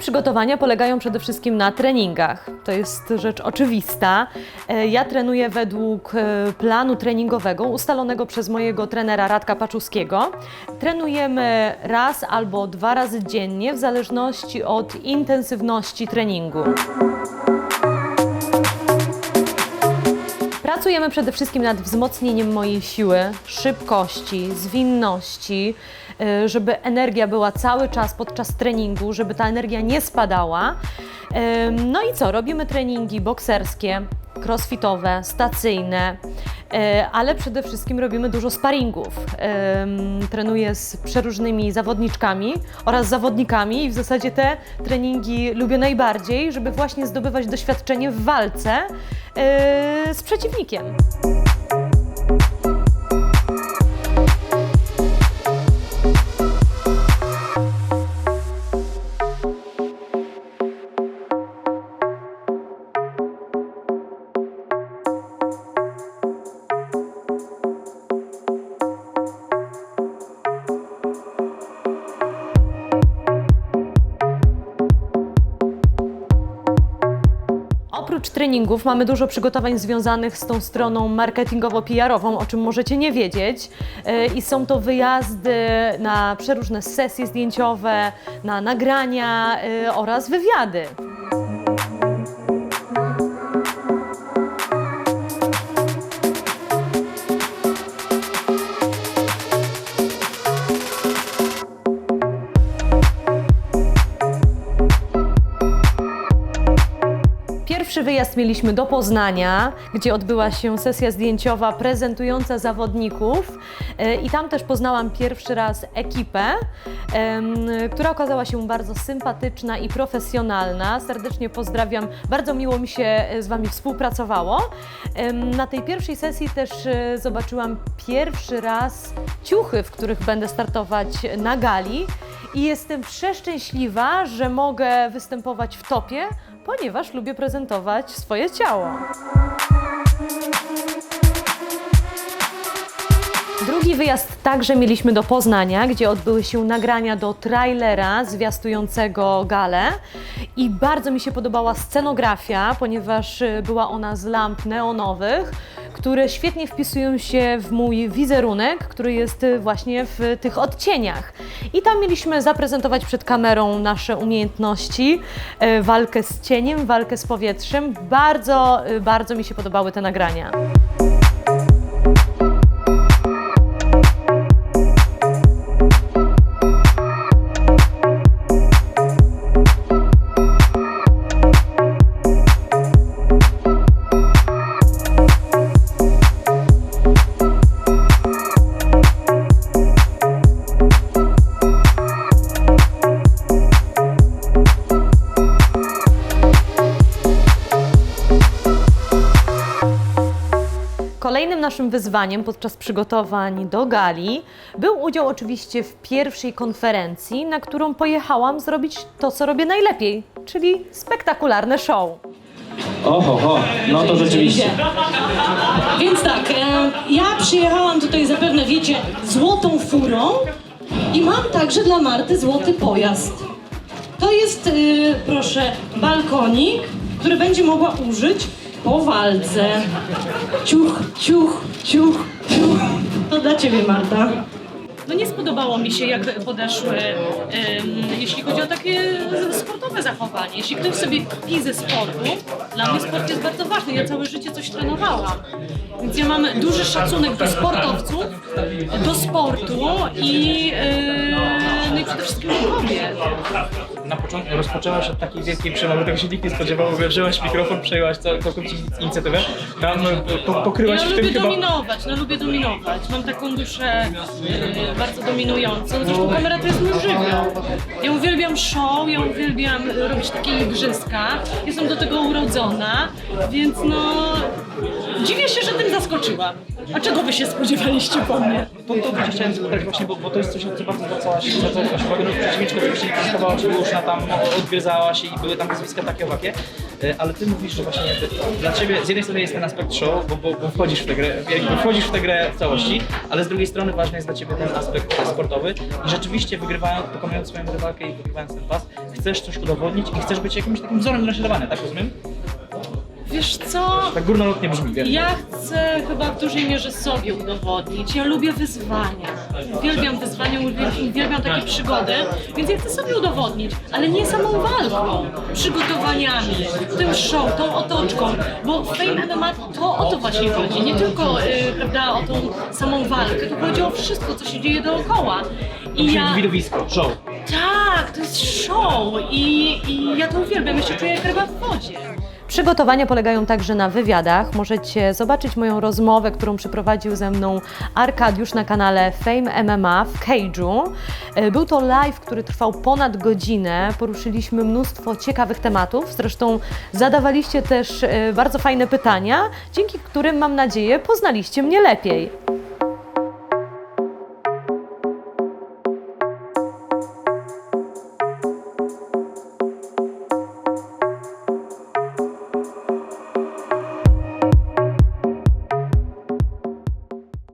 Przygotowania polegają przede wszystkim na treningach. To jest rzecz oczywista. E, Ja trenuję według e, planu treningowego ustalonego przez mojego trenera Radka Paczuskiego. Trenujemy raz albo dwa razy dziennie w zależności od intensywności treningu. Pracujemy przede wszystkim nad wzmocnieniem mojej siły, szybkości, zwinności, y, żeby energia była cały czas podczas treningu, żeby ta energia nie spadała. Ym, No i co? Robimy treningi bokserskie, crossfitowe, stacyjne, y, ale przede wszystkim robimy dużo sparingów. Trenuję z przeróżnymi zawodniczkami oraz zawodnikami i w zasadzie te treningi lubię najbardziej, żeby właśnie zdobywać doświadczenie w walce yy, z przeciwnikiem. Oprócz treningów mamy dużo przygotowań związanych z tą stroną marketingowo-PR-ową, o czym możecie nie wiedzieć. Yy, I są to wyjazdy na przeróżne sesje zdjęciowe, na nagrania yy, oraz wywiady. Pierwszy wyjazd mieliśmy do Poznania, gdzie odbyła się sesja zdjęciowa prezentująca zawodników e, i tam też poznałam pierwszy raz ekipę, która okazała się bardzo sympatyczna i profesjonalna. Serdecznie pozdrawiam, bardzo miło mi się e, z Wami współpracowało. Na tej pierwszej sesji też e, zobaczyłam pierwszy raz ciuchy, w których będę startować na gali i jestem przeszczęśliwa, że mogę występować w topie, ponieważ lubię prezentować swoje ciało. Drugi wyjazd także mieliśmy do Poznania, gdzie odbyły się nagrania do trailera zwiastującego galę i bardzo mi się podobała scenografia, ponieważ y, była ona z lamp neonowych, które świetnie wpisują się w mój wizerunek, który jest y, właśnie w tych odcieniach. I tam mieliśmy zaprezentować przed kamerą nasze umiejętności, y, walkę z cieniem, walkę z powietrzem. Bardzo, bardzo mi się podobały te nagrania. Kolejnym naszym wyzwaniem podczas przygotowań do gali był udział oczywiście w pierwszej konferencji, na którą pojechałam zrobić to, co robię najlepiej, czyli spektakularne show. Oho, ho, no to rzeczywiście. Więc tak, e, ja przyjechałam tutaj zapewne wiecie złotą furą i mam także dla Marty złoty pojazd. To jest, e, proszę, balkonik, który będzie mogła użyć po walce. Ciuch, ciuch, ciuch, ciuch. To dla ciebie, Marta. No nie spodobało mi się, jak podeszły, em, jeśli chodzi o takie sportowe zachowanie. Jeśli ktoś sobie kpi ze sportu, dla mnie sport jest bardzo ważny. Ja całe życie coś trenowałam. Więc ja mam duży szacunek do sportowców, do sportu i, e, no i przede wszystkim do kobiet. Na początku rozpoczęłaś od takiej wielkiej przemowy, tego się nikt nie spodziewał, wzięłaś mikrofon, przejęłaś cał- całkowicie inicjatywę. Tam e, po, pokryłaś Ja w tym lubię chyba... dominować, no lubię dominować. Mam taką duszę e, bardzo dominującą. Zresztą kamera to jest mój żywioł. Ja uwielbiam show, ja uwielbiam robić takie igrzyska. Jestem do tego urodzona, więc no dziwię się, że tym zaskoczyłam. A czego wy się spodziewaliście po mnie? To, to właśnie chciałem zapytać właśnie, bo, bo to jest coś, o co bardzo zwracałaś, zwracałaś uwagę, no przeciwniczka oczywiście krytykowała, już na tam odgryzała się i były tam nazwiska takie owakie. e, ale ty mówisz, że właśnie jakby dla ciebie z jednej strony jest ten aspekt show, bo, bo, bo wchodzisz w tę grę, jakby wchodzisz w tę grę w całości, ale z drugiej strony ważny jest dla ciebie ten aspekt sportowy i rzeczywiście wygrywając, pokonując swoją rywalkę i wygrywając ten pas, chcesz coś udowodnić i chcesz być jakimś takim wzorem do naśladowania, tak rozumiem? Wiesz co? Tak górnolotnie brzmi, wiesz? Ja chcę chyba w dużej mierze sobie udowodnić. Ja lubię wyzwania. Uwielbiam wyzwania, uwielbiam, uwielbiam takie przygody, więc ja chcę sobie udowodnić, ale nie samą walką, przygotowaniami, tym show, tą otoczką, bo w Fame MMA to o to właśnie chodzi. Nie tylko y, prawda, o tą samą walkę, tu chodzi o wszystko, co się dzieje dookoła. I ja, widowisko, show. Tak, to jest show i, i ja to uwielbiam, ja się czuję jak ryba w wodzie. Przygotowania polegają także na wywiadach. Możecie zobaczyć moją rozmowę, którą przeprowadził ze mną Arkadiusz na kanale Fame MMA w Cage'u. E, Był to live, który trwał ponad godzinę. Poruszyliśmy mnóstwo ciekawych tematów. Zresztą zadawaliście też e, bardzo fajne pytania, dzięki którym mam nadzieję poznaliście mnie lepiej.